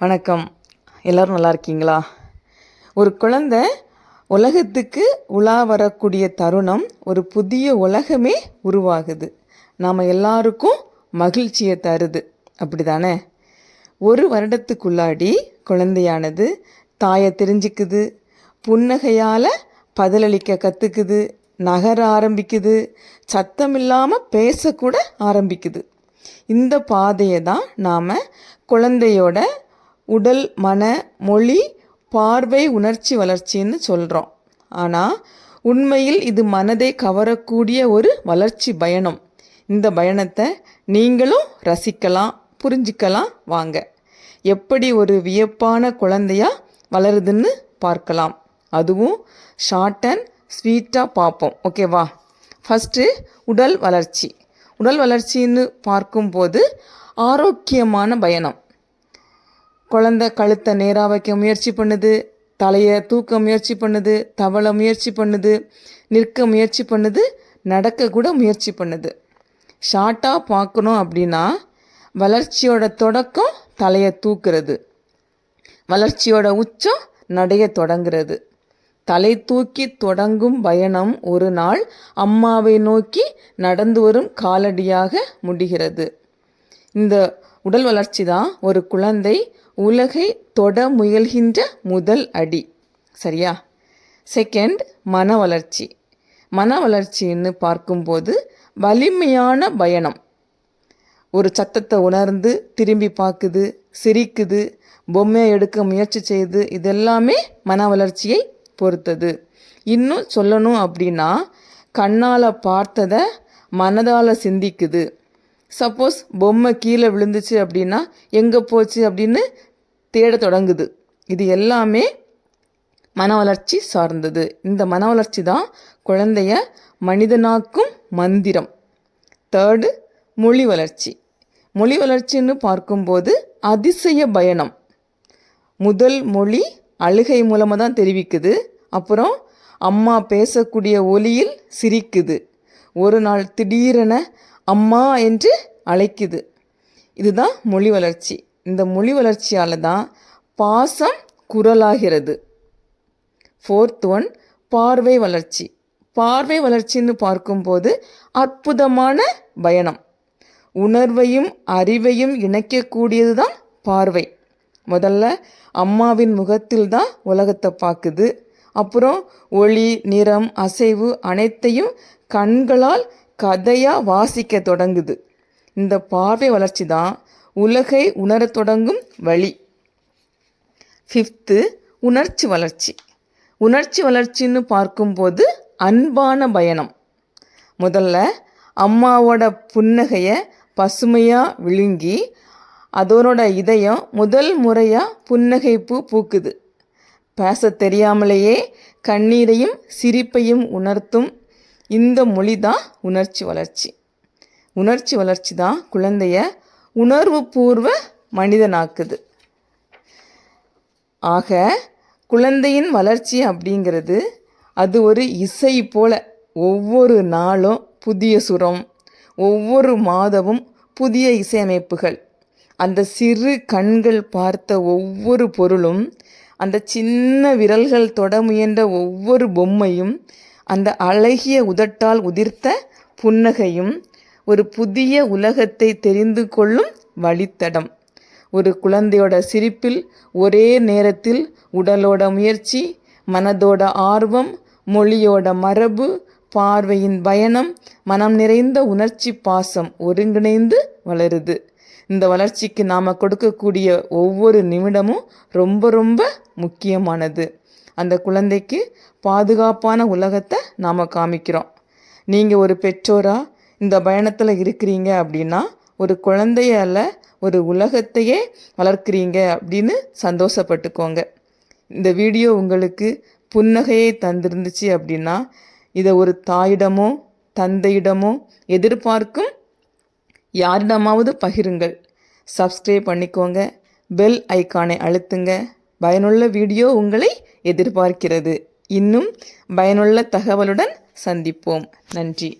வணக்கம். எல்லோரும் நல்லா இருக்கீங்களா? ஒரு குழந்தை உலகத்துக்கு உலா வரக்கூடிய தருணம் ஒரு புதிய உலகமே உருவாகுது. நாம் எல்லாருக்கும் மகிழ்ச்சியை தருது. அப்படி தானே ஒரு வருடத்துக்குள்ளாடி குழந்தையானது தாயை தெரிஞ்சுக்குது. புன்னகையால் பதிலளிக்க கற்றுக்குது நகர ஆரம்பிக்குது. சத்தம் இல்லாமல் பேசக்கூட ஆரம்பிக்குது. இந்த பாதையை தான் நாம் குழந்தையோட உடல் மன மொழி பார்வை உணர்ச்சி வளர்ச்சின்னு சொல்கிறோம் ஆனால் உண்மையில் இது மனதை கவரக்கூடிய ஒரு வளர்ச்சி பயணம். இந்த பயணத்தை நீங்களும் ரசிக்கலாம் புரிஞ்சிக்கலாம் வாங்க. எப்படி ஒரு வியப்பான குழந்தையா வளருதுன்னு பார்க்கலாம். அதுவும் ஷார்ட் அண்ட் ஸ்வீட்டாக பார்ப்போம். ஓகேவா ஃபஸ்ட்டு உடல் வளர்ச்சி. உடல் வளர்ச்சின்னு பார்க்கும்போது ஆரோக்கியமான பயணம். குழந்த கழுத்தை நேராக வைக்க முயற்சி பண்ணுது தலையை தூக்க முயற்சி பண்ணுது தவளை முயற்சி பண்ணுது நிற்க முயற்சி பண்ணுது நடக்க கூட முயற்சி பண்ணுது. ஷார்ட்டாக பார்க்கணும் அப்படின்னா வளர்ச்சியோட தொடக்கம் தலையை தூக்குறது. வளர்ச்சியோட உச்சம் நடைய தொடங்கிறது. தலை தூக்கி தொடங்கும் பயணம் ஒரு நாள் அம்மாவை நோக்கி நடந்து வரும் காலடியாக முடிகிறது. இந்த உடல் வளர்ச்சி தான் ஒரு குழந்தை உலகை தொட முயல்கின்ற முதல் அடி. சரியா? செகண்ட் மன வளர்ச்சி. மன வளர்ச்சின்னு பார்க்கும்போது வலிமையான பயணம். ஒரு சத்தத்தை உணர்ந்து திரும்பி பார்க்குது சிரிக்குது பொம்மையை எடுக்க முயற்சி செய்து இதெல்லாமே மன வளர்ச்சியை பொறுத்தது. இன்னும் சொல்லணும் அப்படின்னா கண்ணால் பார்த்ததை மனதால் சிந்திக்குது. சப்போஸ் பொம்மை கீழே விழுந்துச்சு அப்படின்னா எங்கே போச்சு அப்படின்னு தேட தொடங்குது. இது எல்லாமே மன வளர்ச்சி சார்ந்தது. இந்த மன வளர்ச்சி தான் குழந்தைய மனிதனாக்கும் மந்திரம். தேர்டு மொழி வளர்ச்சி. மொழி வளர்ச்சின்னு பார்க்கும்போது அதிசய பயணம். முதல் மொழி அழுகை மூலமாக தான் தெரிவிக்குது. அப்புறம் அம்மா பேசக்கூடிய ஒலியில் சிரிக்குது. ஒரு நாள் திடீரென அம்மா என்று அழைக்குது. இதுதான் மொழி வளர்ச்சி. இந்த மொழி வளர்ச்சியால் தான் பாசம் குரலாகிறது. ஃபோர்த் ஒன் பார்வை வளர்ச்சி. பார்வை வளர்ச்சின்னு பார்க்கும்போது அற்புதமான பயணம். உணர்வையும் அறிவையும் இணைக்கக்கூடியது தான் பார்வை. முதல்ல அம்மாவின் முகத்தில் தான் உலகத்தை பார்க்குது. அப்புறம் ஒளி நிறம் அசைவு அனைத்தையும் கண்களால் கதையாக வாசிக்க தொடங்குது. இந்த பார்வை வளர்ச்சி தான் உலகை உணரத் தொடங்கும் வழி. ஃபிஃப்த்து உணர்ச்சி வளர்ச்சி. உணர்ச்சி வளர்ச்சின்னு பார்க்கும்போது அன்பான பயணம். முதல்ல அம்மாவோட புன்னகையை பசுமையாக விழுங்கி அதனோட இதயம் முதல் முறையாக புன்னகை பூ பூக்குது. பேச தெரியாமலேயே கண்ணீரையும் சிரிப்பையும் உணர்த்தும் இந்த மொழி தான் உணர்ச்சி வளர்ச்சி. உணர்ச்சி வளர்ச்சி தான் குழந்தைய உணர்வு பூர்வ மனிதனாக்குது. ஆக குழந்தையின் வளர்ச்சி அப்படிங்கிறது அது ஒரு இசை போல ஒவ்வொரு நாளும் புதிய சுரம் ஒவ்வொரு மாதமும் புதிய இசையமைப்புகள். அந்த சிறு கண்கள் பார்த்த ஒவ்வொரு பொருளும் அந்த சின்ன விரல்கள் தொட முயன்ற ஒவ்வொரு பொம்மையும் அந்த அழகிய உதட்டால் உதிர்த்த புன்னகையும் ஒரு புதிய உலகத்தை தெரிந்து கொள்ளும் வழித்தடம். ஒரு குழந்தையோட சிரிப்பில் ஒரே நேரத்தில் உடலோட முயற்சி மனதோட ஆர்வம் மொழியோட மரபு பார்வையின் பயணம் மனம் நிறைந்த உணர்ச்சி பாசம் ஒருங்கிணைந்து வளருது. இந்த வளர்ச்சிக்கு நாம் கொடுக்கக்கூடிய ஒவ்வொரு நிமிடமும் ரொம்ப ரொம்ப முக்கியமானது. அந்த குழந்தைக்கு பாதுகாப்பான உலகத்தை நாம் காமிக்கிறோம். நீங்கள் ஒரு பெற்றோராக இந்த பயணத்தில் இருக்கிறீங்க அப்படின்னா ஒரு குழந்தையால் ஒரு உலகத்தையே வளர்க்குறீங்க அப்படின்னு சந்தோஷப்பட்டுக்கோங்க. இந்த வீடியோ உங்களுக்கு புன்னகையை தந்திருந்துச்சு அப்படின்னா இதை ஒரு தாயிடமோ தந்தையிடமோ எதிர்பார்க்கும் யாரிடமாவது பகிருங்கள். சப்ஸ்கிரைப் பண்ணிக்கோங்க பெல் ஐக்கானை அழுத்துங்க. பயனுள்ள வீடியோ உங்களை எதிர்பார்க்கிறது. இன்னும் பயனுள்ள தகவலுடன் சந்திப்போம். நன்றி.